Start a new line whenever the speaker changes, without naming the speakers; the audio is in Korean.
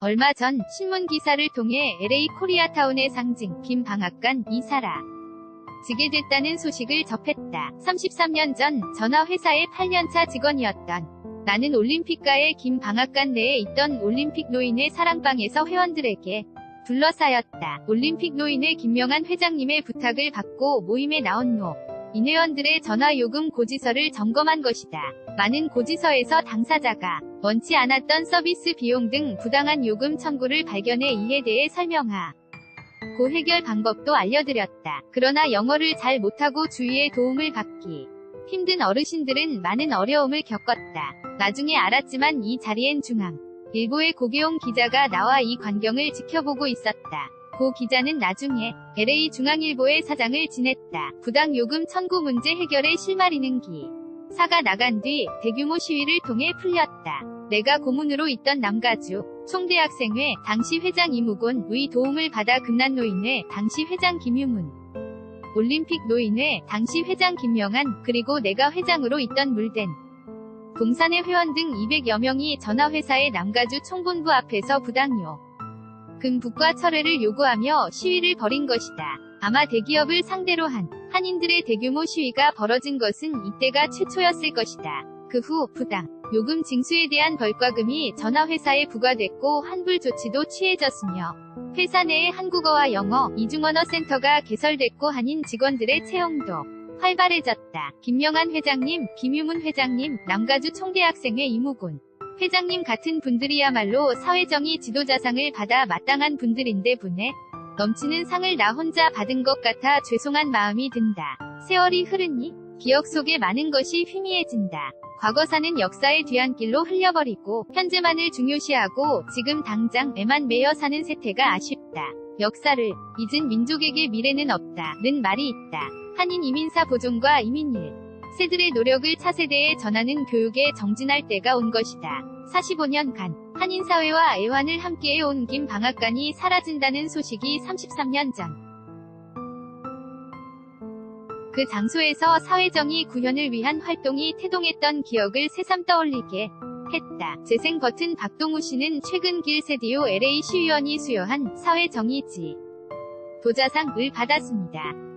얼마 전 신문 기사를 통해 LA 코리아타운의 상징 김방앗간 이사라 지게 됐다는 소식을 접했다. 33년 전 전화회사의 8년차 직원이었던 나는 올림픽가의 김방앗간 내에 있던 올림픽 노인의 사랑방에서 회원들에게 둘러싸였다. 올림픽 노인의 김명한 회장님의 부탁을 받고 모임에 나온 노. 인 회원들의 전화 요금 고지서를 점검한 것이다. 많은 고지서에서 당사자가 원치 않았던 서비스 비용 등 부당한 요금 청구를 발견해 이에 대해 설명하. 고 해결 방법도 알려드렸다. 그러나 영어를 잘 못하고 주위의 도움을 받기 힘든 어르신들은 많은 어려움을 겪었다. 나중에 알았지만 이 자리엔 중앙 일보의 고계용 기자가 나와 이 광경을 지켜보고 있었다. 고 기자는 나중에 LA 중앙일보의 사장을 지냈다. 부당 요금 청구 문제 해결에 실마리는 기. 사가 나간 뒤 대규모 시위를 통해 풀렸다. 내가 고문으로 있던 남가주 총대학생회 당시 회장 이무곤의 도움을 받아 금난노인회 당시 회장 김유문 올림픽 노인회 당시 회장 김명한 그리고 내가 회장으로 있던 물된 동산의 회원 등 200여 명이 전화회사의 남가주 총본부 앞에서 부당요 금북과 철회를 요구하며 시위를 벌인 것이다. 아마 대기업을 상대로 한 한인들의 대규모 시위가 벌어진 것은 이때가 최초였을 것이다. 그 후 부당 요금 징수에 대한 벌과금이 전화회사에 부과됐고 환불 조치도 취해졌으며 회사 내에 한국어와 영어 이중언어 센터가 개설됐고 한인 직원들의 채용도 활발해졌다. 김명한 회장님, 김유문 회장님, 남가주 총대학생회 이무군 회장님 같은 분들이야말로 사회정의 지도자상을 받아 마땅한 분들인데 분에 넘치는 상을 나 혼자 받은 것 같아 죄송한 마음이 든다. 세월이 흐르니 기억 속에 많은 것이 희미해진다. 과거사는 역사의 뒤안길로 흘려버리고 현재만을 중요시하고 지금 당장 애만 매여 사는 세태가 아쉽다. 역사를 잊은 민족에게 미래는 없다 는 말이 있다. 한인 이민사 보존과 이민일 세들의 노력을 차세대에 전하는 교육에 정진할 때가 온 것이다. 45년간 한인사회와 애환을 함께해 온 김 방앗간이 사라진다는 소식이 33년 전 그 장소에서 사회정의 구현을 위한 활동이 태동했던 기억을 새삼 떠올리게 했다. 재생 버튼 박동우 씨는 최근 길세디오 LA 시의원이 수여한 사회정의지 도자상을 받았습니다.